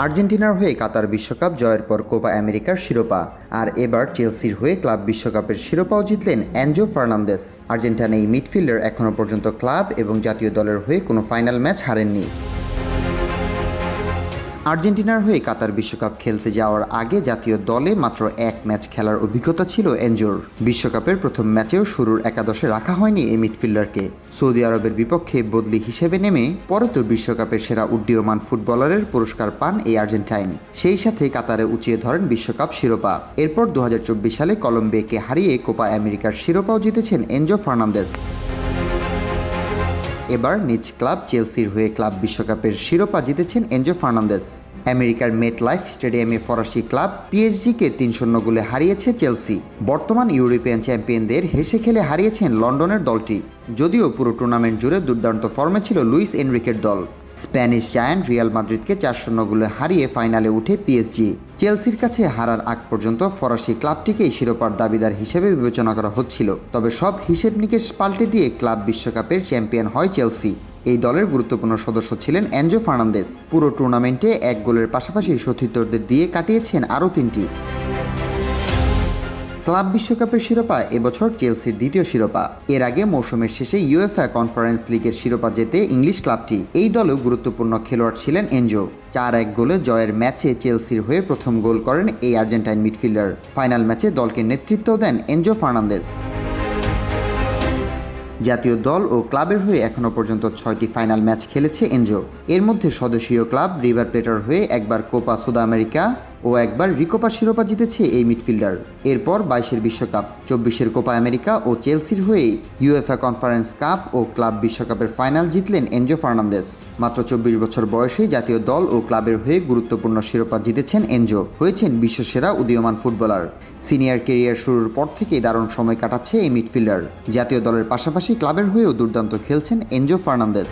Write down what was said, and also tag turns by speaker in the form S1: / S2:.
S1: আর্জেন্টিনার হয়ে কাতার বিশ্বকাপ জয়ের পর কোপা আমেরিকার শিরোপা, আর এবার চেলসির হয়ে ক্লাব বিশ্বকাপের শিরোপাও জিতলেন অ্যাঞ্জো ফার্নান্দেস। আর্জেন্টিনা এই মিডফিল্ডার এখনও পর্যন্ত ক্লাব এবং জাতীয় দলের হয়ে কোনো ফাইনাল ম্যাচ হারেননি। আর্জেন্টিনার হয়ে কাতার বিশ্বকাপ খেলতে যাওয়ার আগে জাতীয় দলে মাত্র এক ম্যাচ খেলার অভিজ্ঞতা ছিল এনজোর। বিশ্বকাপের প্রথম ম্যাচেও শুরুর একাদশে রাখা হয়নি এই মিডফিল্ডারকে। সৌদি আরবের বিপক্ষে বদলি হিসেবে নেমে পরে তো বিশ্বকাপের সেরা উড্ডীয়মান ফুটবলারের পুরস্কার পান এই আর্জেন্টাইন। সেই সাথে কাতারে উঁচিয়ে ধরেন বিশ্বকাপ শিরোপা। এরপর দু হাজার চব্বিশ সালে কলম্বিয়াকে হারিয়ে কোপা আমেরিকার শিরোপাও জিতেছেন এনজো ফার্নান্দেস এবার নিজ ক্লাব চেলসির হয়ে ক্লাব বিশ্বকাপের শিরোপা জিতেছেন এনজো ফার্নান্দেস। আমেরিকার মেট লাইফ স্টেডিয়ামে ফরাসি ক্লাব পিএসজিকে তিন শূন্য গোলে হারিয়েছে চেলসি। বর্তমান ইউরোপিয়ান চ্যাম্পিয়নদের হেসে খেলে হারিয়েছেন লন্ডনের দলটি। যদিও পুরো টুর্নামেন্ট জুড়ে দুর্দান্ত ফর্মে ছিল লুইস এনরিকের দল। স্প্যানিশ জায়ান্ট রিয়াল মাদ্রিদকে চার শূন্য গোলে হারিয়ে ফাইনালে উঠে পিএসজি চেলসির কাছে হারার আগ পর্যন্ত ফরাসি ক্লাবটিকেই শিরোপার দাবিদার হিসেবে বিবেচনা করা হচ্ছিল। তবে সব হিসেব নিকেশ পাল্টে দিয়ে ক্লাব বিশ্বকাপের চ্যাম্পিয়ন হয় চেলসি। এই দলের গুরুত্বপূর্ণ সদস্য ছিলেন অ্যাঞ্জো ফার্নান্দেস পুরো টুর্নামেন্টে এক গোলের পাশাপাশি সতীর্থদের দিয়ে কাটিয়েছেন আরও তিনটি। ক্লাব বিশ্বকাপের শিরোপা, এবছর চেলসির দ্বিতীয় শিরোপা। এর আগে মৌসুমের শেষে ইউএফএ কনফারেন্স লিগের শিরোপা জেতে ইংলিশ ক্লাবটি। এই দলেও গুরুত্বপূর্ণ খেলোয়াড় ছিলেন এনজো। চার এক গোলে জয়ের ম্যাচে চেলসির হয়ে প্রথম গোল করেন এই আর্জেন্টাইন মিডফিল্ডার। ফাইনাল ম্যাচে দলকে নেতৃত্ব দেন এনজো ফার্নান্দেস জাতীয় দল ও ক্লাবের হয়ে এখনও পর্যন্ত ছয়টি ফাইনাল ম্যাচ খেলেছে এনজো। এর মধ্যে স্বদেশীয় ক্লাব রিভার প্লেটার হয়ে একবার কোপা সুদা আমেরিকা ও একবার রিকোপা শিরোপা জিতেছে এই মিডফিল্ডার। এরপর বাইশের বিশ্বকাপ, চব্বিশের কোপা আমেরিকা ও চেলসির হয়ে ইউএফএ কনফারেন্স কাপ ও ক্লাব বিশ্বকাপের ফাইনাল জিতলেন এনজো ফার্নান্দেস। মাত্র চব্বিশ বছর বয়সে জাতীয় দল ও ক্লাবের হয়ে গুরুত্বপূর্ণ শিরোপা জিতেছেন এনজো, হয়েছেন বিশ্বসেরা উদীয়মান ফুটবলার। সিনিয়র কেরিয়ার শুরুর পর থেকেই দারুণ সময় কাটাচ্ছে এই মিডফিল্ডার। জাতীয় দলের পাশাপাশি ক্লাবের হয়েও দুর্দান্ত খেলছেন এনজো ফার্নান্দেস।